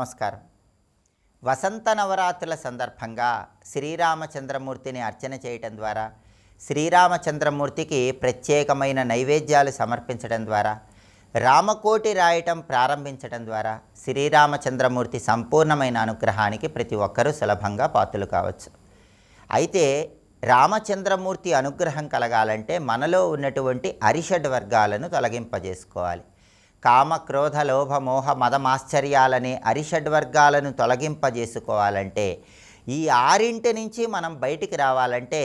నమస్కారం. వసంత నవరాత్రుల సందర్భంగా శ్రీరామచంద్రమూర్తిని అర్చన చేయటం ద్వారా శ్రీరామచంద్రమూర్తికి ప్రత్యేకమైన నైవేద్యాలు సమర్పించడం ద్వారా రామకోటి రాయటం ప్రారంభించడం ద్వారా శ్రీరామచంద్రమూర్తి సంపూర్ణమైన అనుగ్రహానికి ప్రతి ఒక్కరూ సులభంగా పాత్రలు కావచ్చు. అయితే రామచంద్రమూర్తి అనుగ్రహం కలగాలంటే మనలో ఉన్నటువంటి అరిషడ్ వర్గాలను తొలగింపజేసుకోవాలి. కామ క్రోధ లోభ మోహ మదమాశ్చర్యాలనే అరిషడ్ వర్గాలను తొలగింపజేసుకోవాలంటే ఈ ఆరింటి నుంచి మనం బయటికి రావాలంటే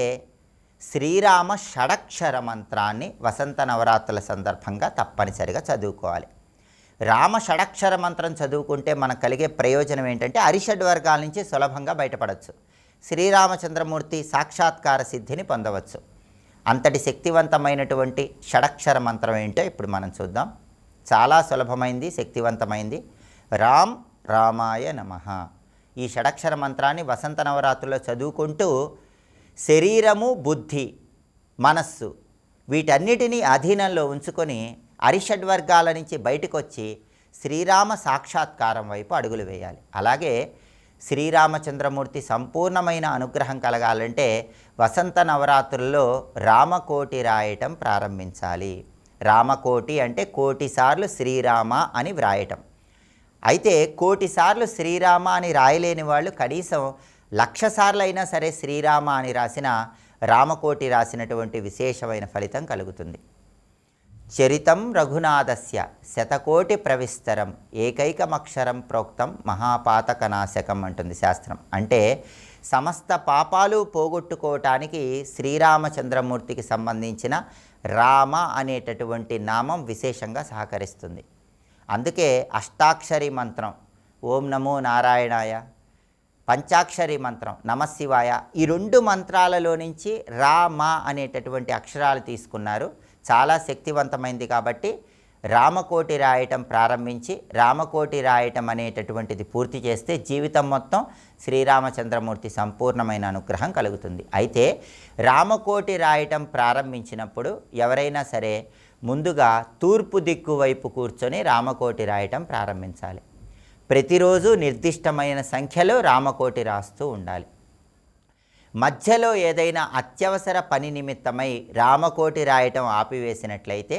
శ్రీరామ షడక్షర మంత్రాన్ని వసంత నవరాత్రుల సందర్భంగా తప్పనిసరిగా చదువుకోవాలి. రామ షడక్షర మంత్రం చదువుకుంటే మనకు కలిగే ప్రయోజనం ఏంటంటే అరిషడ్ వర్గాల నుంచి సులభంగా బయటపడవచ్చు శ్రీరామచంద్రమూర్తి సాక్షాత్కార సిద్ధిని పొందవచ్చు. అంతటి శక్తివంతమైనటువంటి షడక్షర మంత్రం ఏంటో ఇప్పుడు మనం చూద్దాం. చాలా సులభమైంది శక్తివంతమైంది. రామ్ రామాయ నమ. ఈ షడక్షర మంత్రాన్ని వసంత నవరాత్రుల్లో చదువుకుంటూ శరీరము బుద్ధి మనస్సు వీటన్నిటినీ అధీనంలో ఉంచుకొని అరిషడ్ వర్గాల నుంచి బయటకు వచ్చి శ్రీరామ సాక్షాత్కారం వైపు అడుగులు వేయాలి. అలాగే శ్రీరామచంద్రమూర్తి సంపూర్ణమైన అనుగ్రహం కలగాలంటే వసంత నవరాత్రుల్లో రామకోటి రాయటం ప్రారంభించాలి. రామకోటి అంటే కోటి సార్లు శ్రీరామ అని వ్రాయటం. అయితే కోటి సార్లు శ్రీరామ అని రాయలేని వాళ్ళు కనీసం లక్ష సార్లు అయినా సరే శ్రీరామ అని రాసిన రామకోటి రాసినటువంటి విశేషమైన ఫలితం కలుగుతుంది. చరితం రఘునాథస్య శతకోటి ప్రవిస్తరం ఏకైకమక్షరం ప్రోక్తం మహాపాతకనాశకం అంటుంది శాస్త్రం. అంటే సమస్త పాపాలు పోగొట్టుకోవటానికి శ్రీరామచంద్రమూర్తికి సంబంధించిన రామ అనేటటువంటి నామం విశేషంగా సహకరిస్తుంది. అందుకే అష్టాక్షరి మంత్రం ఓం నమో నారాయణాయ పంచాక్షరి మంత్రం నమశివాయ ఈ రెండు మంత్రాలలో నుంచి రామ అనేటటువంటి అక్షరాలు తీసుకున్నారు. చాలా శక్తివంతమైంది కాబట్టి రామకోటి రాయటం ప్రారంభించి రామకోటి రాయటం అనేటటువంటిది పూర్తి చేస్తే జీవితం మొత్తం శ్రీరామచంద్రమూర్తి సంపూర్ణమైన అనుగ్రహం కలుగుతుంది. అయితే రామకోటి రాయటం ప్రారంభించినప్పుడు ఎవరైనా సరే ముందుగా తూర్పు దిక్కు వైపు కూర్చొని రామకోటి రాయటం ప్రారంభించాలి. ప్రతిరోజు నిర్దిష్టమైన సంఖ్యలో రామకోటి రాస్తూ ఉండాలి. మధ్యలో ఏదైనా అత్యవసర పని నిమిత్తమై రామకోటి రాయటం ఆపివేసినట్లయితే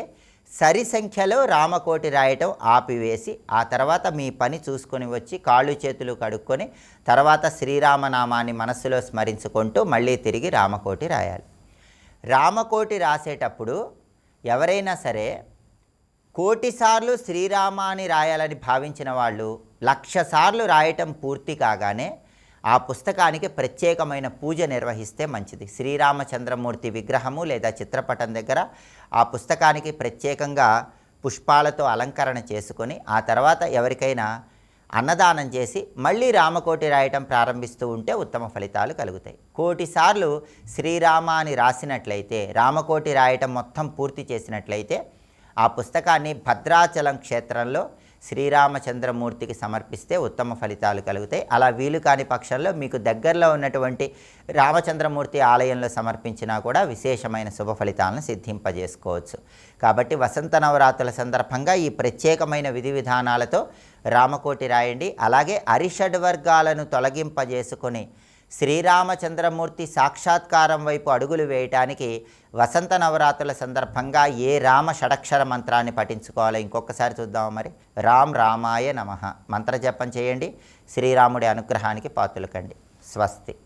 సరి సంఖ్యలో రామకోటి రాయటం ఆపివేసి ఆ తర్వాత మీ పని చూసుకొని వచ్చి కాళ్ళు చేతులు కడుక్కొని తర్వాత శ్రీరామనామాన్ని మనస్సులో స్మరించుకుంటూ మళ్ళీ తిరిగి రామకోటి రాయాలి. రామకోటి రాసేటప్పుడు ఎవరైనా సరే కోటిసార్లు శ్రీరామాన్ని రాయాలని భావించిన వాళ్ళు లక్ష సార్లు రాయటం పూర్తి కాగానే ఆ పుస్తకానికి ప్రత్యేకమైన పూజ నిర్వహిస్తే మంచిది. శ్రీరామచంద్రమూర్తి విగ్రహము లేదా చిత్రపటం దగ్గర ఆ పుస్తకానికి ప్రత్యేకంగా పుష్పాలతో అలంకరణ చేసుకొని ఆ తర్వాత ఎవరికైనా అన్నదానం చేసి మళ్ళీ రామకోటి రాయటం ప్రారంభిస్తూ ఉంటే ఉత్తమ ఫలితాలు కలుగుతాయి. కోటిసార్లు శ్రీరామ అని రాసినట్లయితే రామకోటి రాయటం మొత్తం పూర్తి చేసినట్లయితే ఆ పుస్తకాన్ని భద్రాచలం క్షేత్రంలో శ్రీరామచంద్రమూర్తికి సమర్పిస్తే ఉత్తమ ఫలితాలు కలుగుతాయి. అలా వీలు కాని పక్షంలో మీకు దగ్గరలో ఉన్నటువంటి రామచంద్రమూర్తి ఆలయంలో సమర్పించినా కూడా విశేషమైన శుభ ఫలితాలను సిద్ధింపజేసుకోవచ్చు. కాబట్టి వసంత నవరాత్రుల సందర్భంగా ఈ ప్రత్యేకమైన విధి విధానాలతో రామకోటి రాయండి. అలాగే అరిషడ్ వర్గాలను తొలగింపజేసుకొని శ్రీరామచంద్రమూర్తి సాక్షాత్కారం వైపు అడుగులు వేయటానికి వసంత నవరాత్రుల సందర్భంగా ఏ రామ షడక్షర మంత్రాన్ని పఠించుకోవాలో ఇంకొకసారి చూద్దాం మరి. రామ్ రామాయ నమ. మంత్రజపం చేయండి. శ్రీరాముడి అనుగ్రహానికి పాతులకండి స్వస్తి.